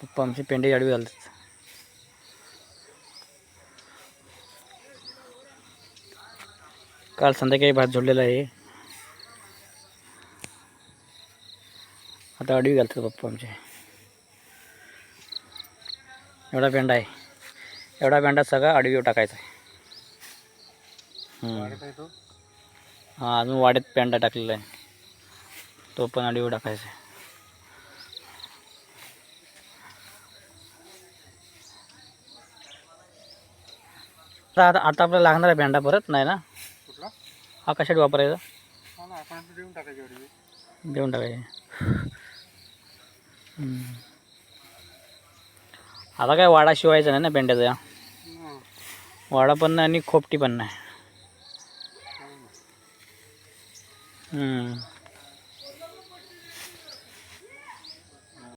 पप्पा आमची पेंडे आडवी घालतात. काल संध्याकाळी भात झोडलेला आहे. आता आडवी घालतात पप्पा आमचे. एवढा पेंडा आहे. एवढा पेंडा सगळा आडवीवर टाकायचा आहे. हा अजून वाड्यात पेंडा टाकलेला आहे. तो पण आडवीवर टाकायचा आहे. तर आता आता आपल्याला लागणार आहे भेंडा परत नाही ना? कुठला? हा कशासाठी वापरायचा? हा देऊन टाकायची देऊन टाकायचे. आता काय वाडा शिवायचा नाही ना भेंड्याचा? हं. वाडा पण नाही आणि खोपटी पण नाही. हम्म.